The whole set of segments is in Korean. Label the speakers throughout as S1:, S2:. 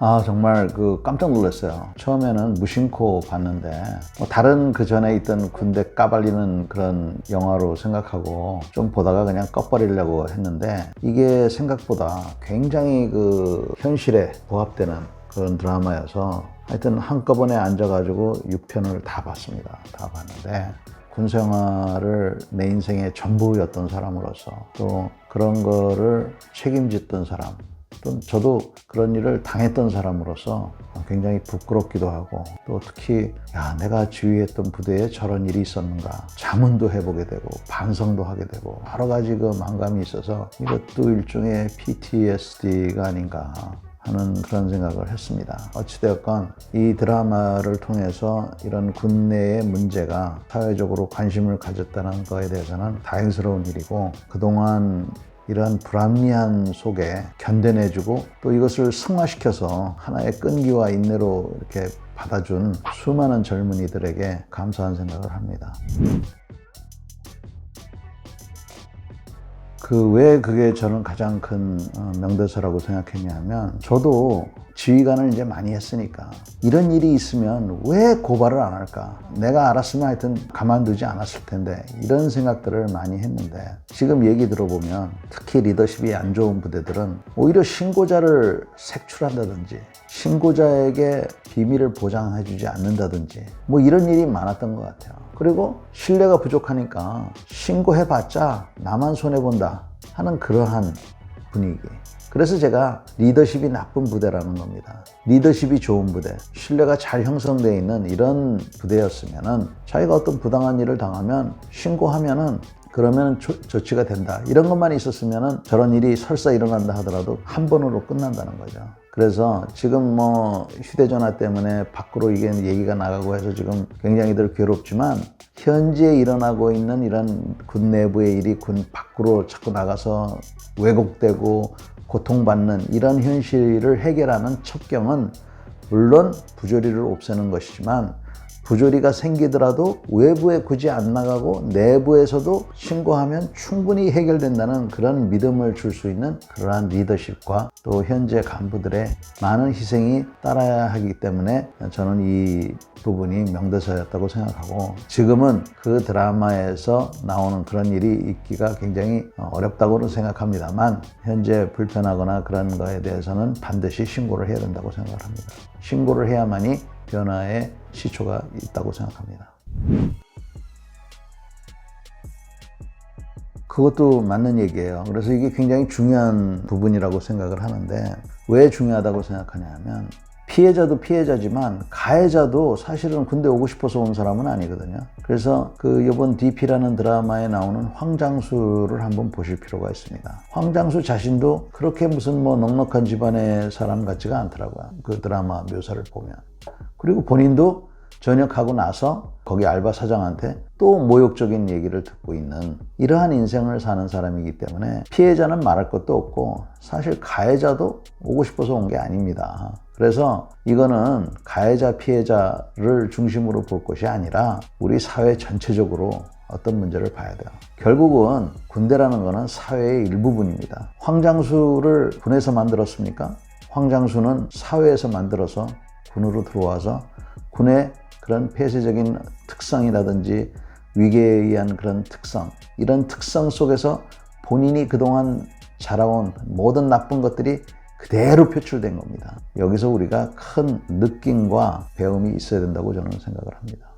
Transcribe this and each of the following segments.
S1: 아 정말 그 깜짝 놀랐어요. 처음에는 무심코 봤는데 뭐 다른 그 전에 있던 군대 까발리는 그런 영화로 생각하고 좀 보다가 그냥 꺼버리려고 했는데 이게 생각보다 굉장히 그 현실에 부합되는 그런 드라마여서 하여튼 한꺼번에 앉아가지고 6편을 다 봤습니다. 다 봤는데 군 생활을 내 인생의 전부였던 사람으로서 또 그런 거를 책임졌던 사람 또 저도 그런 일을 당했던 사람으로서 굉장히 부끄럽기도 하고 또 특히 야 내가 지휘했던 부대에 저런 일이 있었는가. 자문도 해보게 되고 반성도 하게 되고 여러 가지 그 망감이 있어서 이것도 일종의 PTSD가 아닌가 하는 그런 생각을 했습니다. 어찌되었건 이 드라마를 통해서 이런 군내의 문제가 사회적으로 관심을 가졌다는 거에 대해서는 다행스러운 일이고 그동안 이러한 불합리한 속에 견뎌내주고 또 이것을 승화시켜서 하나의 끈기와 인내로 이렇게 받아준 수많은 젊은이들에게 감사한 생각을 합니다. 그 왜 그게 저는 가장 큰 어, 명대사라고 생각했냐면 저도 지휘관을 이제 많이 했으니까 이런 일이 있으면 왜 고발을 안 할까? 내가 알았으면 하여튼 가만두지 않았을 텐데 이런 생각들을 많이 했는데 지금 얘기 들어보면 특히 리더십이 안 좋은 부대들은 오히려 신고자를 색출한다든지 신고자에게 비밀을 보장해주지 않는다든지 뭐 이런 일이 많았던 것 같아요. 그리고 신뢰가 부족하니까 신고해봤자 나만 손해본다 하는 그러한 분위기. 그래서 제가 리더십이 나쁜 부대라는 겁니다. 리더십이 좋은 부대, 신뢰가 잘 형성되어 있는 이런 부대였으면은 자기가 어떤 부당한 일을 당하면 신고하면은 그러면 조, 조치가 된다. 이런 것만 있었으면은 저런 일이 설사 일어난다 하더라도 한 번으로 끝난다는 거죠. 그래서 지금 뭐 휴대전화 때문에 밖으로 이게 얘기가 나가고 해서 지금 굉장히들 괴롭지만 현재 일어나고 있는 이런 군 내부의 일이 군 밖으로 자꾸 나가서 왜곡되고 고통받는 이런 현실을 해결하는 첩경은 물론 부조리를 없애는 것이지만 부조리가 생기더라도 외부에 굳이 안 나가고 내부에서도 신고하면 충분히 해결된다는 그런 믿음을 줄 수 있는 그러한 리더십과 또 현재 간부들의 많은 희생이 따라야 하기 때문에 저는 이 부분이 명대사였다고 생각하고 지금은 그 드라마에서 나오는 그런 일이 있기가 굉장히 어렵다고는 생각합니다만 현재 불편하거나 그런 거에 대해서는 반드시 신고를 해야 된다고 생각을 합니다. 신고를 해야만이 변화의 시초가 있다고 생각합니다. 그것도 맞는 얘기예요. 그래서 이게 굉장히 중요한 부분이라고 생각을 하는데 왜 중요하다고 생각하냐면 피해자도 피해자지만 가해자도 사실은 군대 오고 싶어서 온 사람은 아니거든요. 그래서 그 이번 DP라는 드라마에 나오는 황장수를 한번 보실 필요가 있습니다. 황장수 자신도 그렇게 무슨 뭐 넉넉한 집안의 사람 같지가 않더라고요. 그 드라마 묘사를 보면. 그리고 본인도 전역하고 나서 거기 알바 사장한테 또 모욕적인 얘기를 듣고 있는 이러한 인생을 사는 사람이기 때문에 피해자는 말할 것도 없고 사실 가해자도 오고 싶어서 온 게 아닙니다. 그래서 이거는 가해자 피해자를 중심으로 볼 것이 아니라 우리 사회 전체적으로 어떤 문제를 봐야 돼요. 결국은 군대라는 것은 사회의 일부분입니다. 황장수를 군에서 만들었습니까? 황장수는 사회에서 만들어서 군으로 들어와서 군의 그런 폐쇄적인 특성이라든지 위계에 의한 그런 특성, 이런 특성 속에서 본인이 그동안 자라온 모든 나쁜 것들이 그대로 표출된 겁니다. 여기서 우리가 큰 느낌과 배움이 있어야 된다고 저는 생각을 합니다.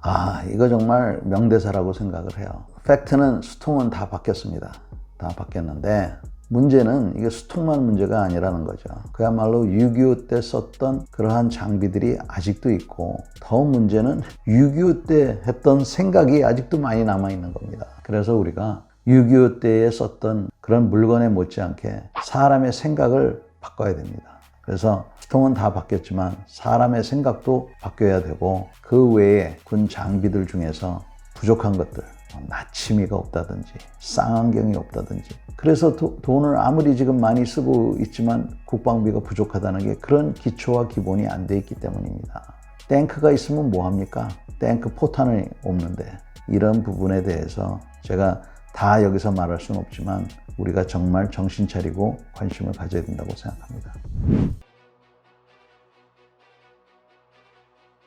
S1: 아, 이거 정말 명대사라고 생각을 해요. 팩트는 수통은 다 바뀌었습니다. 다 바뀌었는데 문제는 이게 수통만 문제가 아니라는 거죠. 그야말로 6.25 때 썼던 그러한 장비들이 아직도 있고 더 문제는 6.25 때 했던 생각이 아직도 많이 남아있는 겁니다. 그래서 우리가 6.25 때에 썼던 그런 물건에 못지않게 사람의 생각을 바꿔야 됩니다. 그래서 수통은 다 바뀌었지만 사람의 생각도 바뀌어야 되고 그 외에 군 장비들 중에서 부족한 것들 나침이가 없다든지 쌍안경이 없다든지 그래서 도, 돈을 아무리 지금 많이 쓰고 있지만 국방비가 부족하다는 게 그런 기초와 기본이 안 돼 있기 때문입니다. 탱크가 있으면 뭐합니까? 탱크 포탄이 없는데 이런 부분에 대해서 제가 다 여기서 말할 수는 없지만 우리가 정말 정신 차리고 관심을 가져야 된다고 생각합니다.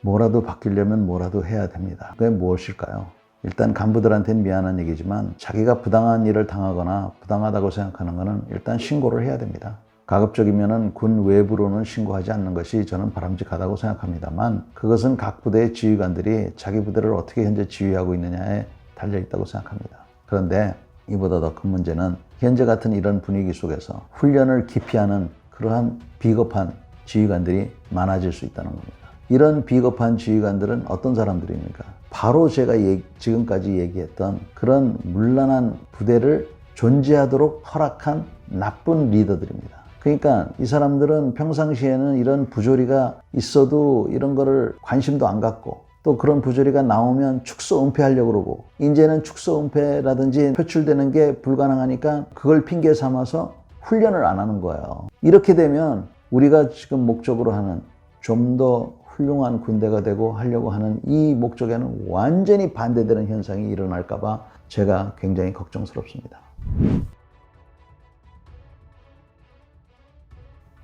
S1: 뭐라도 바뀌려면 뭐라도 해야 됩니다. 그게 무엇일까요? 일단 간부들한테는 미안한 얘기지만 자기가 부당한 일을 당하거나 부당하다고 생각하는 것은 일단 신고를 해야 됩니다. 가급적이면 군 외부로는 신고하지 않는 것이 저는 바람직하다고 생각합니다만 그것은 각 부대의 지휘관들이 자기 부대를 어떻게 현재 지휘하고 있느냐에 달려 있다고 생각합니다. 그런데 이보다 더 큰 문제는 현재 같은 이런 분위기 속에서 훈련을 기피하는 그러한 비겁한 지휘관들이 많아질 수 있다는 겁니다. 이런 비겁한 지휘관들은 어떤 사람들입니까? 바로 제가 지금까지 얘기했던 그런 문란한 부대를 존재하도록 허락한 나쁜 리더들입니다. 그러니까 이 사람들은 평상시에는 이런 부조리가 있어도 이런 거를 관심도 안 갖고 또 그런 부조리가 나오면 축소 은폐하려고 그러고 이제는 축소 은폐라든지 표출되는 게 불가능하니까 그걸 핑계 삼아서 훈련을 안 하는 거예요. 이렇게 되면 우리가 지금 목적으로 하는 좀더 훌륭한 군대가 되고 하려고 하는 이 목적에는 완전히 반대되는 현상이 일어날까봐 제가 굉장히 걱정스럽습니다.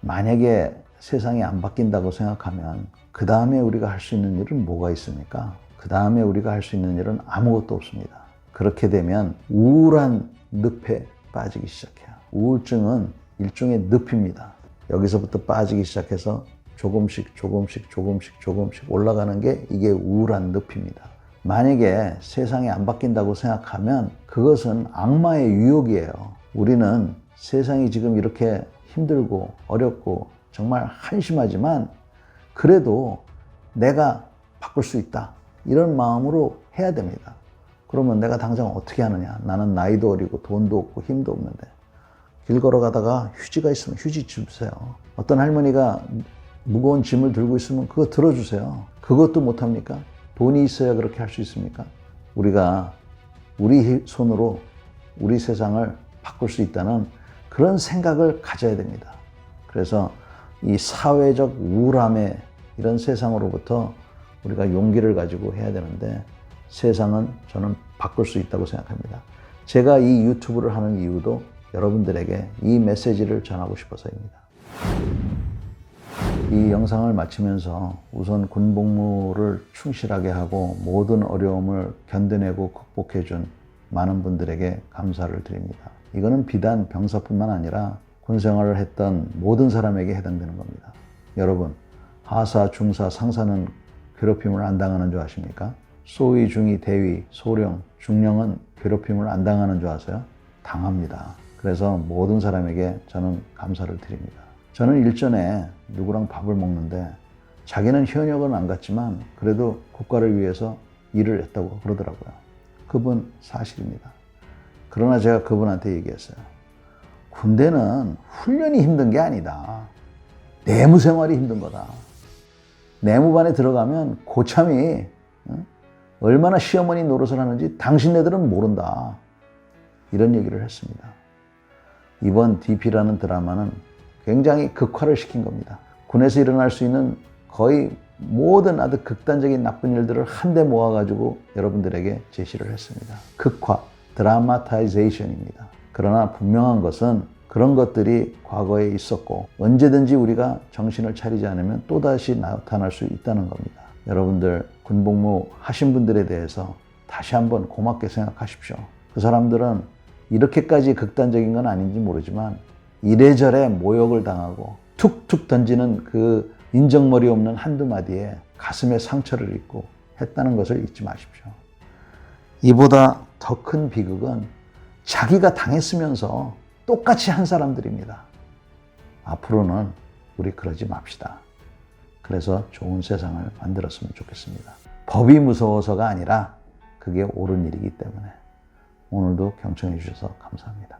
S1: 만약에 세상이 안 바뀐다고 생각하면 그 다음에 우리가 할 수 있는 일은 뭐가 있습니까? 그 다음에 우리가 할 수 있는 일은 아무것도 없습니다. 그렇게 되면 우울한 늪에 빠지기 시작해요. 우울증은 일종의 늪입니다. 여기서부터 빠지기 시작해서 조금씩 조금씩 조금씩 조금씩 올라가는 게 이게 우울한 늪입니다. 만약에 세상이 안 바뀐다고 생각하면 그것은 악마의 유혹이에요. 우리는 세상이 지금 이렇게 힘들고 어렵고 정말 한심하지만 그래도 내가 바꿀 수 있다. 이런 마음으로 해야 됩니다. 그러면 내가 당장 어떻게 하느냐. 나는 나이도 어리고 돈도 없고 힘도 없는데. 길 걸어가다가 휴지가 있으면 휴지 주세요. 어떤 할머니가 무거운 짐을 들고 있으면 그거 들어주세요. 그것도 못합니까? 돈이 있어야 그렇게 할 수 있습니까? 우리가 우리 손으로 우리 세상을 바꿀 수 있다는 그런 생각을 가져야 됩니다. 그래서 이 사회적 우울함의 이런 세상으로부터 우리가 용기를 가지고 해야 되는데 세상은 저는 바꿀 수 있다고 생각합니다. 제가 이 유튜브를 하는 이유도 여러분들에게 이 메시지를 전하고 싶어서입니다. 이 영상을 마치면서 우선 군 복무를 충실하게 하고 모든 어려움을 견뎌내고 극복해준 많은 분들에게 감사를 드립니다. 이거는 비단 병사뿐만 아니라 군 생활을 했던 모든 사람에게 해당되는 겁니다. 여러분, 하사, 중사, 상사는 괴롭힘을 안 당하는 줄 아십니까? 소위, 중위, 대위, 소령, 중령은 괴롭힘을 안 당하는 줄 아세요? 당합니다. 그래서 모든 사람에게 저는 감사를 드립니다. 저는 일전에 누구랑 밥을 먹는데 자기는 현역은 안 갔지만 그래도 국가를 위해서 일을 했다고 그러더라고요. 그분 사실입니다. 그러나 제가 그분한테 얘기했어요. 군대는 훈련이 힘든 게 아니다. 내무 생활이 힘든 거다. 내무반에 들어가면 고참이 응? 얼마나 시어머니 노릇을 하는지 당신네들은 모른다. 이런 얘기를 했습니다. 이번 DP라는 드라마는 굉장히 극화를 시킨 겁니다. 군에서 일어날 수 있는 거의 모든 아주 극단적인 나쁜 일들을 한데 모아가지고 여러분들에게 제시를 했습니다. 극화, 드라마타이제이션입니다. 그러나 분명한 것은 그런 것들이 과거에 있었고 언제든지 우리가 정신을 차리지 않으면 또다시 나타날 수 있다는 겁니다. 여러분들 군복무 하신 분들에 대해서 다시 한번 고맙게 생각하십시오. 그 사람들은 이렇게까지 극단적인 건 아닌지 모르지만 이래저래 모욕을 당하고 툭툭 던지는 그 인정머리 없는 한두 마디에 가슴에 상처를 입고 했다는 것을 잊지 마십시오. 이보다 더 큰 비극은 자기가 당했으면서 똑같이 한 사람들입니다. 앞으로는 우리 그러지 맙시다. 그래서 좋은 세상을 만들었으면 좋겠습니다. 법이 무서워서가 아니라 그게 옳은 일이기 때문에 오늘도 경청해 주셔서 감사합니다.